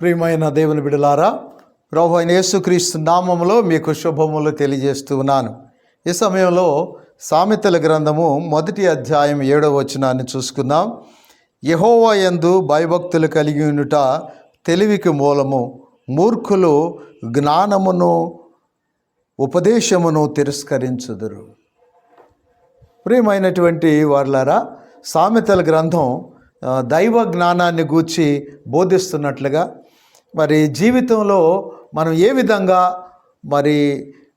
ప్రియమైన దేవుని బిడలారా ప్రభు అయిన యేసుక్రీస్తు నామములో మీకు శుభములు తెలియజేస్తూ ఉన్నాను ఈ సమయంలో సామెతల గ్రంథము మొదటి అధ్యాయం ఏడవ వచనాన్ని చూసుకుందాం. యహోవా యందు భయభక్తులు కలిగి ఉండుట తెలివికి మూలము మూర్ఖులు జ్ఞానమును ఉపదేశమును తిరస్కరించుదురు. ప్రియమైనటువంటి వార్లారా సామెతల గ్రంథం దైవ జ్ఞానాన్ని గూర్చి బోధిస్తున్నట్లుగా మరి జీవితంలో మనం ఏ విధంగా మరి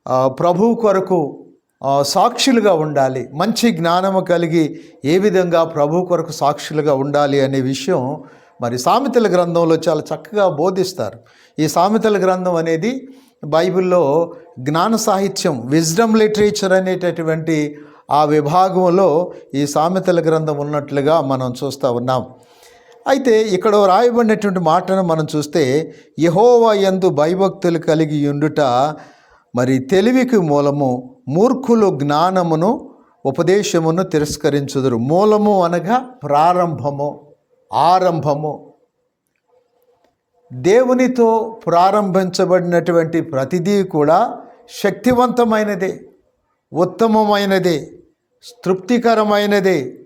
ప్రభు ప్రభువు కొరకు సాక్షులుగా ఉండాలి మంచి జ్ఞానము కలిగి ఏ విధంగా ప్రభు కొరకు సాక్షులుగా ఉండాలి అనే విషయం మరి సామెతల గ్రంథంలో చాలా చక్కగా బోధిస్తారు. ఈ సామెతల గ్రంథం అనేది బైబిల్లో జ్ఞాన సాహిత్యం విజ్డమ్ లిటరేచర్ అనేటటువంటి ఆ విభాగంలో ఈ సామెతల గ్రంథం ఉన్నట్లుగా మనం చూస్తూ ఉన్నాం. అయితే ఇక్కడ రాయబడినటువంటి మాటను మనం చూస్తే యహోవా ఎందు భయభక్తులు కలిగి ఉండుట మరి తెలివికి మూలము మూర్ఖులు జ్ఞానమును ఉపదేశమును తిరస్కరించుదురు. మూలము అనగా ప్రారంభము ఆరంభము. దేవునితో ప్రారంభించబడినటువంటి ప్రతిదీ కూడా శక్తివంతమైనదే ఉత్తమమైనదే తృప్తికరమైనదే.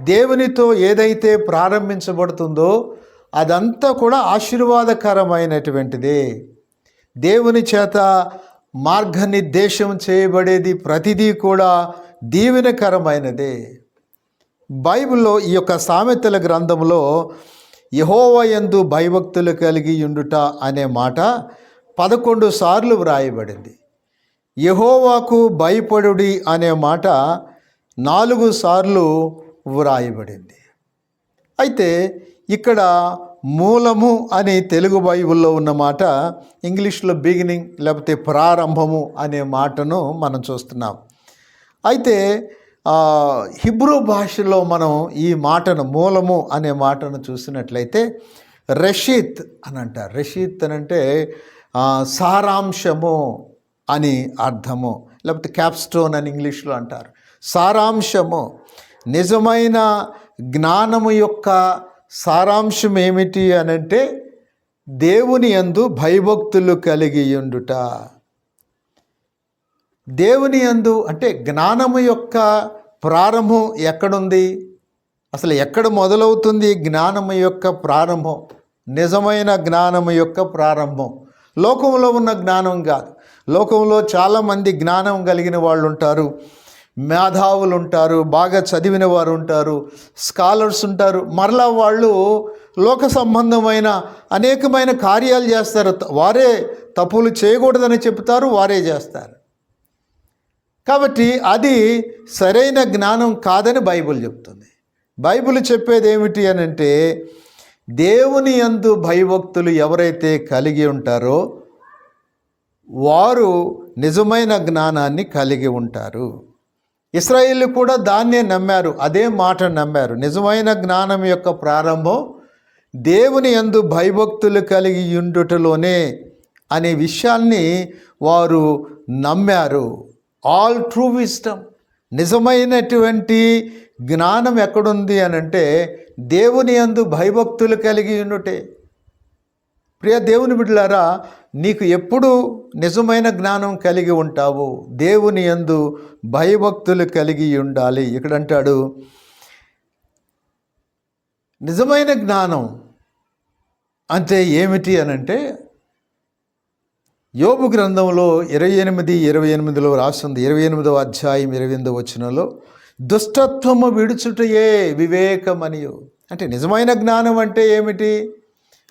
దేవునితో ఏదైతే ప్రారంభించబడుతుందో అదంతా కూడా ఆశీర్వాదకరమైనటువంటిదే. దేవుని చేత మార్గనిర్దేశం చేయబడేది ప్రతిదీ కూడా దీవెనకరమైనదే. బైబిల్లో ఈ యొక్క సామెతల గ్రంథంలో యహోవయందు భయభక్తులు కలిగి ఉండుట అనే మాట పదకొండు సార్లు వ్రాయబడింది. యహోవాకు భయపడుడి అనే మాట నాలుగు సార్లు వ్రాయబడింది. అయితే ఇక్కడ మూలము అని తెలుగు బైబిల్లో ఉన్న మాట ఇంగ్లీష్లో బిగినింగ్ లేకపోతే ప్రారంభము అనే మాటను మనం చూస్తున్నాం. అయితే హిబ్రూ భాషలో మనం ఈ మాటను మూలము అనే మాటను చూసినట్లయితే రషీత్ అని అంటారు. రషీత్ అని అంటే సారాంశము అని అర్థము. లేకపోతే క్యాప్స్టోన్ అని ఇంగ్లీష్లో అంటారు. సారాంశము నిజమైన జ్ఞానము యొక్క సారాంశం ఏమిటి అని అంటే దేవుని యందు భయభక్తులు కలిగి ఉండుట. దేవుని యందు అంటే జ్ఞానము యొక్క ప్రారంభం ఎక్కడుంది? అసలు ఎక్కడ మొదలవుతుంది జ్ఞానము యొక్క ప్రారంభం? నిజమైన జ్ఞానము యొక్క ప్రారంభం. లోకంలో ఉన్న జ్ఞానం కాదు. లోకంలో చాలామంది జ్ఞానం కలిగిన వాళ్ళు ఉంటారు. మేధావులు ఉంటారు బాగా చదివిన వారు ఉంటారు స్కాలర్స్ ఉంటారు. మరలా వాళ్ళు లోక సంబంధమైన అనేకమైన కార్యాలు చేస్తారు. వారే తప్పులు చేయకూడదని చెప్తారు వారే చేస్తారు. కాబట్టి అది సరైన జ్ఞానం కాదని బైబిల్ చెప్తుంది. బైబిల్ చెప్పేది ఏమిటి అని అంటే దేవుని యందు భయభక్తులు ఎవరైతే కలిగి ఉంటారో వారు నిజమైన జ్ఞానాన్ని కలిగి ఉంటారు. ఇస్రాయిల్ కూడా దాన్నే నమ్మారు అదే మాట నమ్మారు. నిజమైన జ్ఞానం యొక్క ప్రారంభం దేవుని యందు భయభక్తులు కలిగి ఉండుటలోనే అనే విషయాన్ని వారు నమ్మారు. ఆల్ ట్రూ విజ్డమ్ నిజమైనటువంటి జ్ఞానం ఎక్కడుంది అని అంటే దేవుని యందు భయభక్తులు కలిగి ఉండుటే. ప్రియ దేవుని బిడ్డలారా నీకు ఎప్పుడు నిజమైన జ్ఞానం కలిగి ఉంటావు? దేవుని యందు భయభక్తులు కలిగి ఉండాలి. ఇక్కడ అంటాడు నిజమైన జ్ఞానం అంటే ఏమిటి అని అంటే యోబు గ్రంథంలో ఇరవై ఎనిమిది ఇరవై ఎనిమిదిలో రాస్తుంది. ఇరవై ఎనిమిదవ అధ్యాయం ఇరవై ఎనిమిదవ వచనంలో దుష్టత్వము విడుచుటయే వివేకమనియు. అంటే నిజమైన జ్ఞానం అంటే ఏమిటి?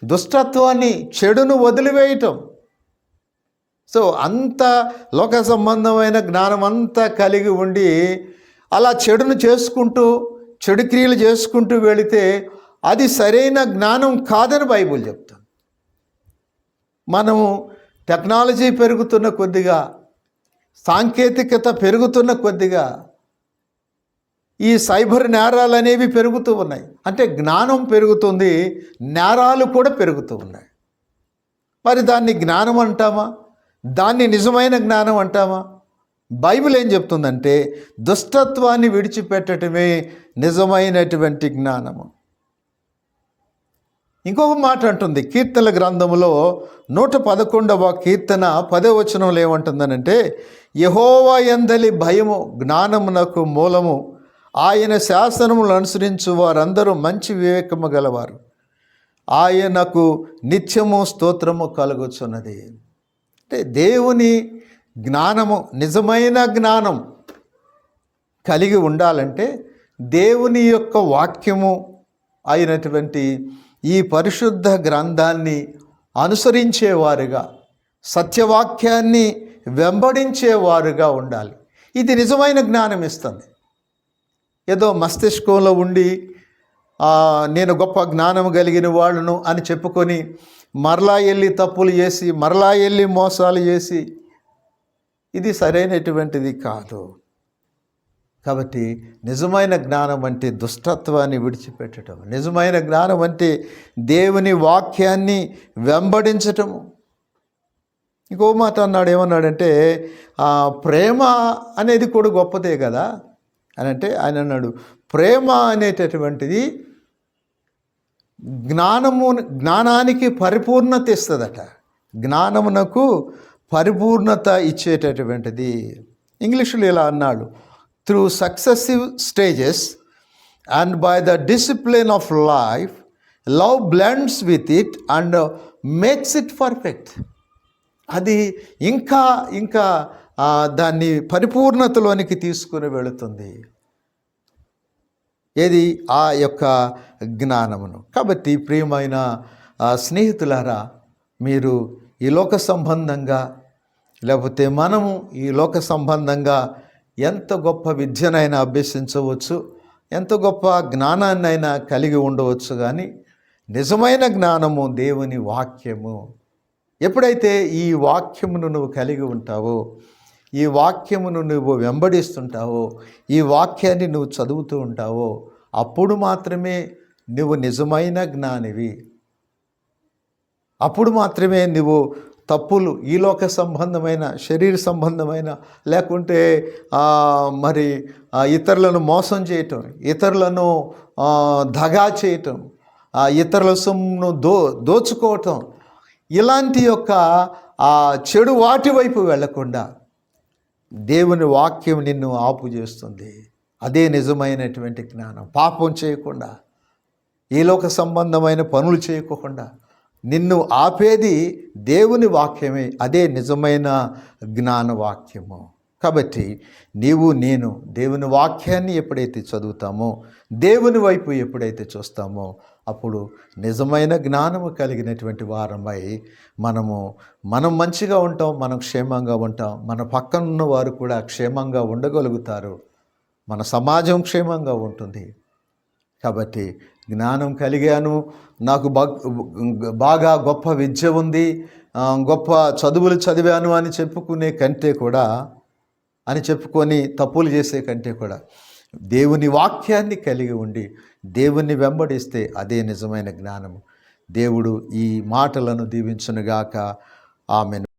దుష్టత్వాన్ని చెడును వదిలివేయటం. సో అంత లోక సంబంధమైన జ్ఞానం అంతా కలిగి ఉండి అలా చెడును చేసుకుంటూ చెడు క్రియలు చేసుకుంటూ వెళితే అది సరైన జ్ఞానం కాదని బైబుల్ చెప్తుంది. మనము టెక్నాలజీ పెరుగుతున్న కొద్దిగా సాంకేతికత పెరుగుతున్న కొద్దిగా ఈ సైబర్ నేరాలు అనేవి పెరుగుతూ ఉన్నాయి. అంటే జ్ఞానం పెరుగుతుంది నేరాలు కూడా పెరుగుతూ ఉన్నాయి. మరి దాన్ని జ్ఞానం అంటామా? దాన్ని నిజమైన జ్ఞానం అంటామా? బైబిల్ ఏం చెప్తుందంటే దుష్టత్వాన్ని విడిచిపెట్టడమే నిజమైనటువంటి జ్ఞానము. ఇంకొక మాట అంటుంది. కీర్తన గ్రంథములో నూట పదకొండవ కీర్తన పదే వచనంలో ఏమంటుందనంటే యహోవా ఎందలి భయము జ్ఞానమునకు మూలము. ఆయన శాసనములు అనుసరించు వారందరూ మంచి వివేకము గలవారు. ఆయనకు నిత్యము స్తోత్రము కలుగుచున్నది. అంటే దేవుని జ్ఞానము నిజమైన జ్ఞానం కలిగి ఉండాలంటే దేవుని యొక్క వాక్యము అయినటువంటి ఈ పరిశుద్ధ గ్రంథాన్ని అనుసరించేవారుగా సత్యవాక్యాన్ని వెంబడించేవారుగా ఉండాలి. ఇది నిజమైన జ్ఞానం ఇస్తుంది. ఏదో మస్తిష్కంలో ఉండి నేను గొప్ప జ్ఞానం కలిగిన వాళ్ళను అని చెప్పుకొని మరలా వెళ్ళి తప్పులు చేసి మరలా వెళ్ళి మోసాలు చేసి ఇది సరైనటువంటిది కాదు. కాబట్టి నిజమైన జ్ఞానం అంటే దుష్టత్వాన్ని విడిచిపెట్టడం నిజమైన జ్ఞానం అంటే దేవుని వాక్యాన్ని వెంబడించటము. ఇంకో మాట అన్నాడు ఏమన్నాడంటే ప్రేమ అనేది కూడా గొప్పదే కదా? అని అంటే ఆయన అన్నాడు ప్రేమ అనేటటువంటిది జ్ఞానము జ్ఞానానికి పరిపూర్ణత ఇస్తుందట. జ్ఞానమునకు పరిపూర్ణత ఇచ్చేటటువంటిది. ఇంగ్లీషులో ఇలా అన్నాడు through successive stages and by the discipline of life love blends with it and makes it perfect అది ఇంకా ఇంకా దాన్ని పరిపూర్ణతలోనికి తీసుకుని వెళుతుంది. ఏది? ఆ యొక్క జ్ఞానమును. కాబట్టి ప్రియమైన స్నేహితులారా మీరు ఈ లోక సంబంధంగా లేకపోతే మనము ఈ లోక సంబంధంగా ఎంత గొప్ప విద్యనైనా అభ్యసించవచ్చు ఎంత గొప్ప జ్ఞానాన్నైనా కలిగి ఉండవచ్చు కానీ నిజమైన జ్ఞానము దేవుని వాక్యము. ఎప్పుడైతే ఈ వాక్యమును నువ్వు కలిగి ఉంటావో ఈ వాక్యమును నువ్వు వెంబడిస్తుంటావో ఈ వాక్యాన్ని నువ్వు చదువుతూ ఉంటావో అప్పుడు మాత్రమే నువ్వు నిజమైన జ్ఞానివి. అప్పుడు మాత్రమే నువ్వు తప్పులు ఈ లోక సంబంధమైన శరీర సంబంధమైన లేకుంటే మరి ఇతరులను మోసం చేయటం ఇతరులను దగా చేయటం ఇతరుల సొమ్మును దో దోచుకోవటం ఇలాంటి యొక్క ఆ చెడు వాటి వైపు వెళ్ళకుండా దేవుని వాక్యం నిన్ను ఆపు చేస్తుంది. అదే నిజమైనటువంటి జ్ఞానం. పాపం చేయకుండా ఈ లోక సంబంధమైన పనులు చేయకోకుండా నిన్ను ఆపేది దేవుని వాక్యమే అదే నిజమైన జ్ఞాన వాక్యము కాబట్టి నీవు నేను దేవుని వాక్యాన్ని ఎప్పుడైతే చదువుతామో దేవుని వైపు ఎప్పుడైతే చూస్తామో అప్పుడు నిజమైన జ్ఞానము కలిగినటువంటి వారమై మనము మనం మంచిగా ఉంటాం మనం క్షేమంగా ఉంటాం మన పక్కనున్న వారు కూడా క్షేమంగా ఉండగలుగుతారు. మన సమాజం క్షేమంగా ఉంటుంది. కాబట్టి జ్ఞానం కలిగాను. నాకు బాగా గొప్ప విద్య ఉంది. గొప్ప చదువులు చదివాను అని చెప్పుకునే కంటే కూడా అని చెప్పుకొని తప్పులు చేసే కంటే కూడా దేవుని వాక్యాన్ని కలిగి ఉండి దేవుణ్ణి వెంబడిస్తే అదే నిజమైన జ్ఞానము. దేవుడు ఈ మాటలను దీవించునుగాక. ఆమెను.